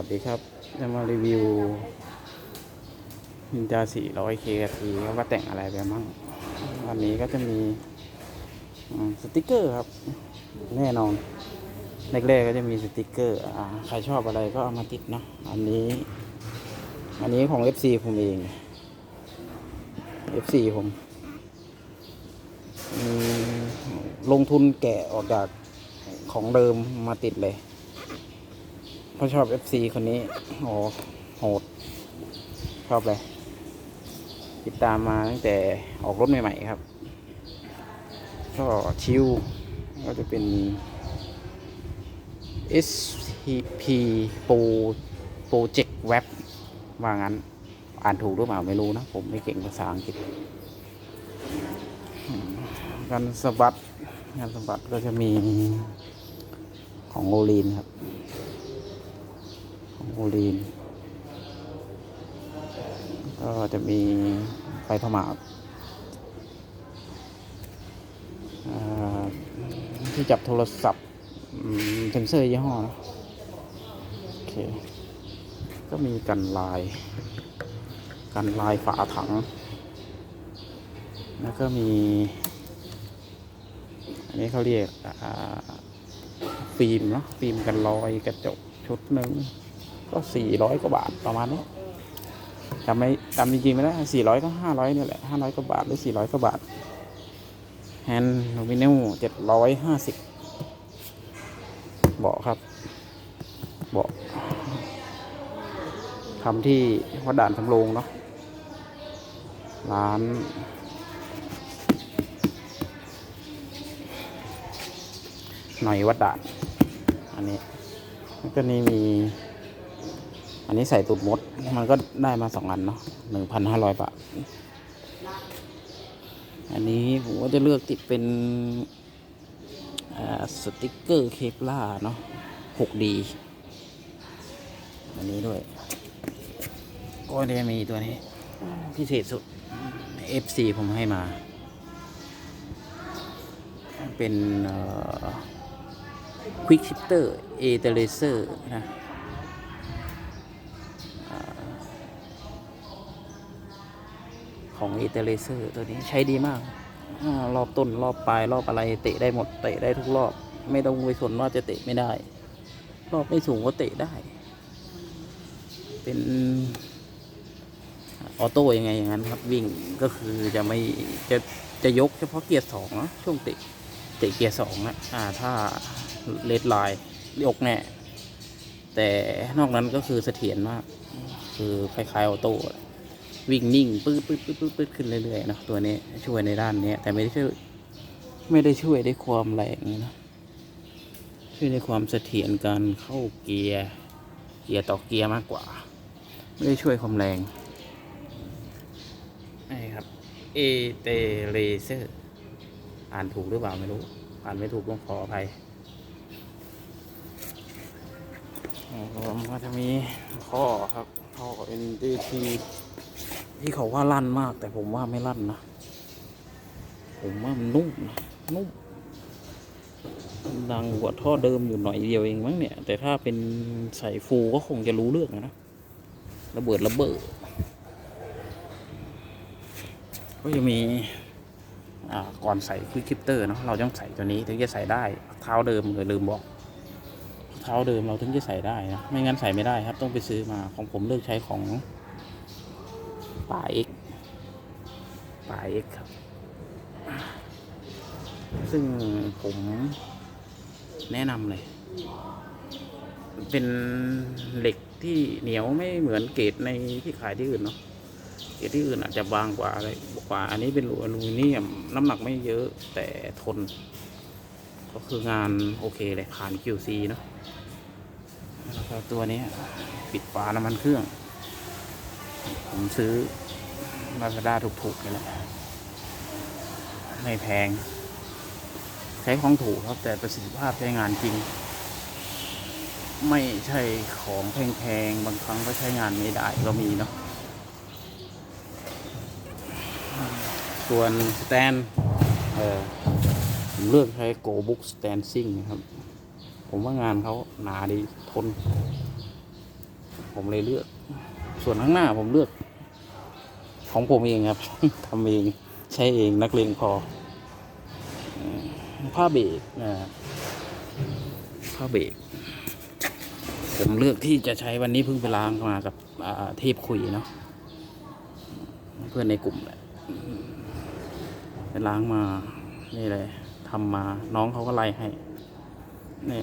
วัสดีครับ จะมารีวิวนินจา 400K ทีว่าแต่งอะไรไปมั่งวันนี้ก็จะมีสติกเกอร์ครับ แน่นอนแรกๆก็จะมีสติกเกอร์อใครชอบอะไรก็เอามาติดเนาะอันนี้ อันนี้ของ FC ผมเอง FC ผมลงทุนแกะออกจากของเดิมมาติดเลย เพราะชอบ FC คนนี้ โอ้โหด ชอบเลย ติดตามมาตั้งแต่ออกรถใหม่ ๆ ครับ ก็ชิว ก็จะเป็น SCP Pro Project Web ว่างั้น อ่านถูกหรือเปล่าไม่รู้นะ ผมไม่เก่งภาษาอังกฤษการสะบัดงานสะบัดก็จะมีของโอลีนครับ ของโอลีนก็จะมีไฟถมาดอ่าที่จับโทรศัพท์เซนเซอร์ยี่ห้อนะโอเค ก็มีกันลาย กันลายฝาถัง แล้วก็มี อันนี้เขาเรียกฟิล์มเนาะฟิล์มกันรอยกระจกชุดหนึ่ง ก็สี่ร้อยกว่าบาทประมาณนี้จำไม่จำจริงๆไม่ได้สี่ร้อยก็ห้าร้อยนี่แหละห้าร้อยกว่าบาทหรือสี่ร้อยกว่าบาทแฮนด์ลูมิเนลเจ็ดร้อยห้าสิบเบาะครับเบาะทำที่วัดด่านสำโรงเนาะร้านหน่อยวัดด่าน อันนี้แล้วก็นี่มี อันนี้ใส่ตูดมด มันก็ได้มาสองอันเนาะหนึ่งพันห้าร้อยบาท อันนี้ผมก็จะเลือกติดเป็นสติกเกอร์เคปล่าเนาะ 6D อันนี้ด้วย ก็ได้มีตัวนี้ พิเศษสุด FC ผมให้มา เป็นควิกชิปเตอร์เอเตเลเซอร์นะ ของ e t e r a s e r ตัวนี้ใช้ดีมากอรอบต้นรอบปลายรอบอะไรเตะได้หมดเตะได้ทุกรอบ ไม่ต้องไปสนว่าจะเตะไม่ได้ รอบไม่สูงก็เตะได้ เป็นออโต้ยังไงอย่างนั้นครับ วิ่งก็คือจะไม่จะจะยกเฉพาะเกียร์สองนะช่วงเตะเตะเกียร์สองนะอ่าถ้าเลดไลน์ยกแน่แต่นอกนั้นก็คือเสถียรมาก คือคล้ายๆออโต้ วิ่งนิ่งปื๊ดปื๊ดปื๊ดปื๊ดปื๊ดขึ้นเรื่อยๆเนอะตัวนี้ช่วยในด้านนี้แต่ไม่ได้ช่วยไม่ได้ช่วยได้ความแรงนะช่วยในความเสถียรการเข้าเกียร์เกียร์ต่อเกียร์มากกว่า ไม่ได้ช่วยความแรงนี่ครับเอเตเลเซอร์อ่านถูกหรือเปล่าไม่รู้ อ่านไม่ถูกต้องขออภัยอ๋อมันก็จะมีข้อครับข้อ NDT ที่เขาว่าลั่นมาก แต่ผมว่าไม่ลั่นนะ ผมว่ามันนุ่มนะนุ่มดังกว่าท่อเดิมอยู่หน่อยเดียวเองมั้งเนี่ย แต่ถ้าเป็นใส่ฟูก็คงจะรู้เรื่องนะระเบิดระเบิดก็จะมีก่อนใส่ควิกคลิปเตอร์เนาะเราต้องใส่ตัวนี้ถึงจะใส่ได้ เท้าเดิมเลยลืมบอก เท้าเดิมเราถึงจะใส่ได้นะไม่งั้นใส่ไม่ได้ครับ ต้องไปซื้อมาของผมเลือกใช้ของ ป่าเอ็กป่าเอ็กครับ ซึ่งผมแนะนำเลย เป็นเหล็กที่เหนียวไม่เหมือนเกรดในที่ขายที่อื่นเนาะเกรดที่อื่นอาจจะบางกว่าอะไรกว่า อันนี้เป็นอลูมิเนียม น้ำหนักไม่เยอะแต่ทน ก็คืองานโอเคเลยผ่าน QC เนาะแล้วก็ตัวนี้ปิดฝาน้ำมันเครื่อง ผมซื้อลาซาด้าถูกๆนี่แหละไม่แพง ใช้ของถูกครับ แต่ประสิทธิภาพใช้งานจริง ไม่ใช่ของแพงๆ บางครั้งก็ใช้งานไม่ได้ก็มีเนาะส่วนสแตนเออผมเลือกใช้โกบุ๊กสแตนซิ่งนะครับ ผมว่างานเขาหนาดีทน ผมเลยเลือก ส่วนข้างหน้าผมเลือก ของผมเองครับ ทำเองใช้เองนักเลงพอผ้าเบรกนะผ้าเบรกผมเลือกที่จะใช้วันนี้เพิ่งไปล้างมากับเทพคุยเนาะเพื่อนในกลุ่มแหละไปล้างมา นี่เลยทำมาน้องเขาก็ไล่ให้นี่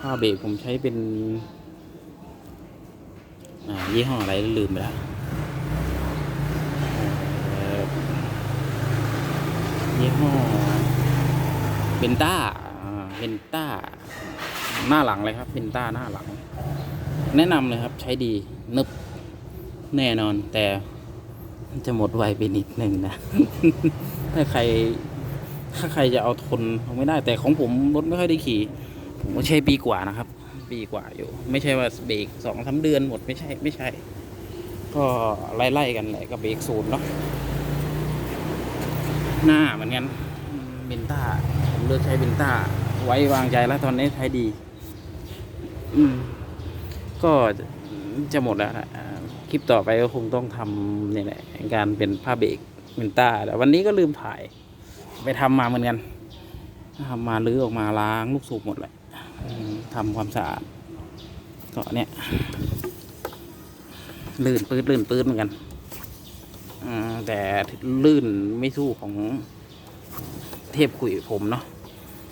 ผ้าเบรกผมใช้เป็น ยี่ห้ออะไรลืมไปแล้วยี่ห้อเบนต้าเบนต้า หน้าหลังเลยครับเบนต้าหน้าหลัง แนะนำเลยครับใช้ดีนึบแน่นอนแต่จะหมดไวไปนิดหนึ่งนะ ถ้าใคร ถ้าใครจะเอาทนเอาไม่ได้แต่ของผมรถไม่ค่อยได้ขี่ ผมก็ใช้ปีกว่านะครับ ปีกว่าอยู่ ไม่ใช่ว่าเบรกสองสาเดือนหมดไม่ใช่ไม่ใช่ ก็ไล่ๆกันแหละก็เบรกศูนย์เนาะหน้าเหมือนกันเบนต้าผมเลือกใช้เบนต้าไว้วางใจแล้วตอนนี้ใช้ดี อืม ก็จะหมดแล้วนะคลิปต่อไปก็คงต้องทำเนี่ยแหละการเป็นผ้าเบรกเบนต้าแต่วันนี้ก็ลืมถ่าย ไปทำมาเหมือนกันทำมาลื้อออกมาล้างลูกสูบหมดเลย ทำความสะอาดก็เนี่ยลื่นปื้ดลื่นปื้ดเหมือนกันแต่ลื่นไม่สู้ของเทพขุยผมเนาะ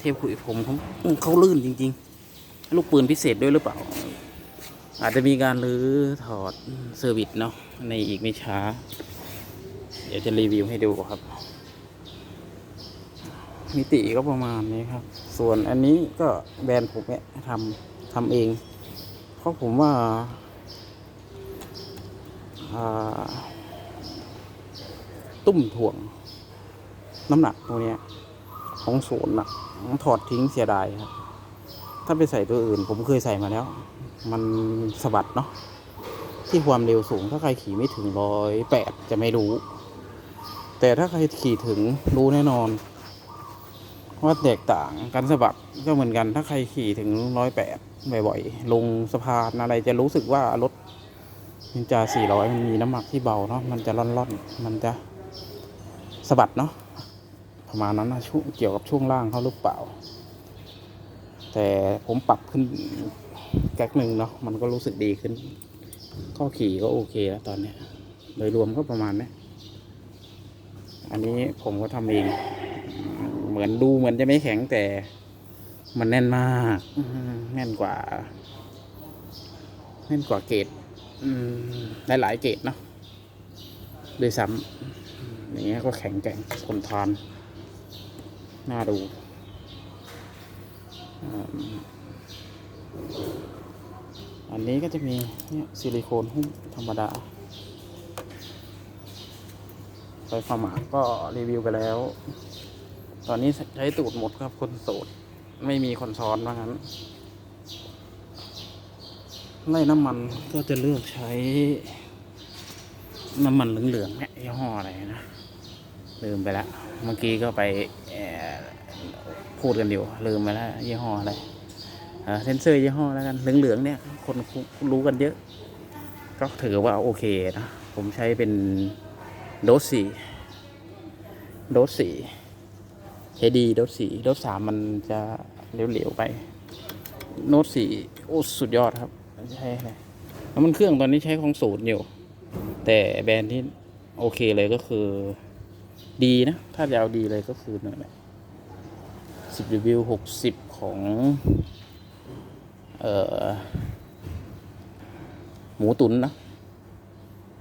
เทพขุยผมเขาเขาลื่นจริง ๆ ลูกปืนพิเศษด้วยหรือเปล่า อาจจะมีการรื้อถอดเซอร์วิสเนาะในอีกไม่ช้า เดี๋ยวจะรีวิวให้ดูครับ มิติก็ประมาณนี้ครับ ส่วนอันนี้ก็แบรนด์ผมเนี่ยทำทำเอง เพราะผมว่าตุ้มถ่วง น้ำหนักตัวเนี้ย ของศูนย์อะถอดทิ้งเสียดายครับ ถ้าไปใส่ตัวอื่น ผมเคยใส่มาแล้ว มันสะบัดเนาะที่ความเร็วสูง ถ้าใครขี่ไม่ถึงร้อยแปดจะไม่รู้ แต่ถ้าใครขี่ถึงรู้แน่นอน ว่าแตกต่างกันสะบัดก็เหมือนกัน ถ้าใครขี่ถึงร้อยแปดบ่อยๆ ลงสะพานอะไรจะรู้สึกว่ารถนินจาสี่ร้อยมันมีน้ำหนักที่เบาเนาะมันจะร่อนๆ มันจะสะบัดเนาะประมาณนั้นนะช่วงเกี่ยวกับช่วงล่างเขาหรือเปล่า แต่ผมปรับขึ้นแก๊กหนึ่งเนาะมันก็รู้สึกดีขึ้นข้อขี่ก็โอเคแล้วตอนเนี้ยโดยรวมก็ประมาณนี้อันนี้ผมก็ทำเอง เหมือนดูเหมือนจะไม่แข็งแต่ มันแน่นมากอืมแน่นกว่าแน่นกว่าเกรดหลายหลายๆเกรดเนาะโดยซ้ำอย่างเงี้ยก็แข็งแกร่งทนทานน่าดูอืมอันนี้ก็จะมีเนี่ยซิลิโคนหุ้มธรรมดาไฟฟ้าหมาก็รีวิวไปแล้ว ตอนนี้ใช้ตูดหมดครับคนโสด ไม่มีคนซ้อนว่างั้นไล่น้ำมันก็จะเลือกใช้ น้ำมันเหลืองๆเนี่ยยี่ห้ออะไรนะลืมไปแล้วเมื่อกี้ก็ไปพูดกันอยู่ลืมไปแล้วยี่ห้ออะไรเทนเซอร์ยี่ห้อแล้วกันเหลืองๆเนี่ยคนรู้กันเยอะ ก็ถือว่าโอเคนะ ผมใช้เป็นโดสสี่โดสสี่ ใช้ดีโดสสี่โดสสามมันจะเหลวๆไป โน้ตสี่โอ้สุดยอดครับใช่เลยแล้วมันเครื่องตอนนี้ใช้ของศูนย์อยู่ แต่แบรนด์ที่โอเคเลยก็คือ ดีนะ ถ้าจะเอาดีเลยก็คือนั่นแหละสิบรีวิวหกสิบของ เอ่อ หมูตุนนะ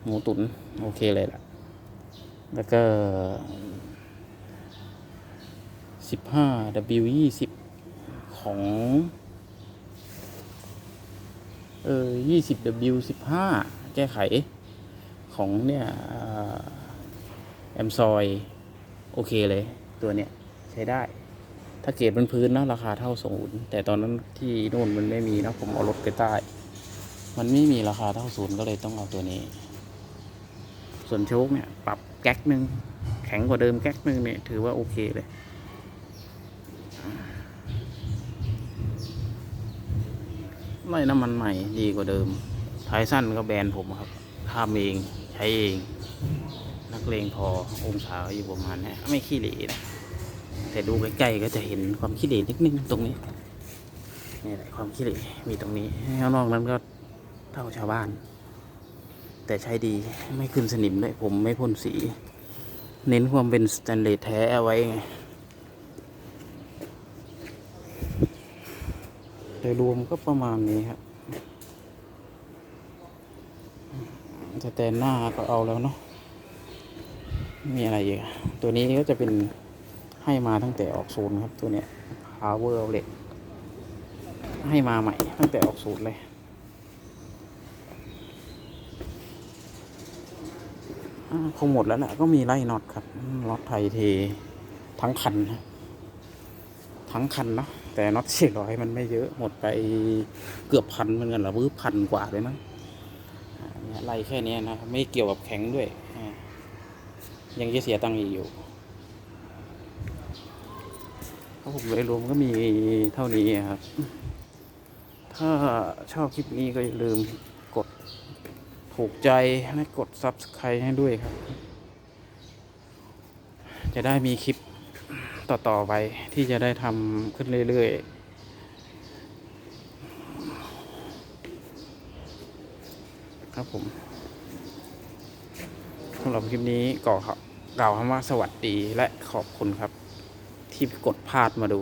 หมูตุนโอเคเลยล่ะ แล้วก็ สิบห้า W ยี่สิบของ เออยี่สิบ W สิบห้าแก้ไขของเนี่ยแอมซอยโอเคเลยตัวเนี้ยใช้ได้ ถ้าเกรดมันพื้นนะราคาเท่าศูนย์แต่ตอนนั้นที่นู่นมันไม่มีนะผมเอารถไปใต้ มันไม่มีราคาเท่าศูนย์ก็เลยต้องเอาตัวนี้ ส่วนโชคเนี่ยปรับแก๊กหนึ่งแข็งกว่าเดิมแก๊กหนึ่งเนี่ยถือว่าโอเคเลย ไล่น้ำมันใหม่ดีกว่าเดิมท้ายสั้นก็แบรนด์ผมครับทำเองใช้เอง นักเลงพอองศาอยู่ประมาณนี้ไม่ขี้เหร่นะแต่ดูใกล้ๆก็จะเห็นความขี้เหร่นิดนึงตรงนี้นี่แหละความขี้เหร่มีตรงนี้ข้างนอกนั้นก็เท่าชาวบ้าน แต่ใช้ดีไม่ขึ้นสนิมด้วยผมไม่พ่นสี เน้นความเป็นสแตนเลสแท้เอาไว้ไง ดยรวมก็ประมาณนี้ครับสแตนหน้าก็เอาแล้วเนาะมีอะไรอีกอะตัวนี้ก็จะเป็นให้มาตั้งแต่ออกศูนย์ครับ ตัวเนี้ย power outlet ให้มาใหม่ตั้งแต่ออกศูนย์เลยคงหมดแล้วแหละก็มีไล่น็อตครับน็อตไทยเท ทั้งคันนะทั้งคันเนาะ แต่น็อตสี่ร้อยมันไม่เยอะหมดไปเกือบพันเหมือนกันหรอวื้พันกว่าเลยมั้งเนี่ยไล่แค่เนี้ยนะไม่เกี่ยวกับแข็งด้วย ยังจะเสียตังค์อีกอยู่ครับผมโดยรวมก็มีเท่านี้ครับ ถ้าชอบคลิปนี้ก็อย่าลืมกดถูกใจและกด Subscribe ให้ด้วยครับ จะได้มีคลิป ต่อๆไปที่จะได้ทำขึ้นเรื่อยๆครับผมสำหรับคลิปนี้ก็กล่าวคำว่าสวัสดีและขอบคุณครับ ที่กดพลาดมาดู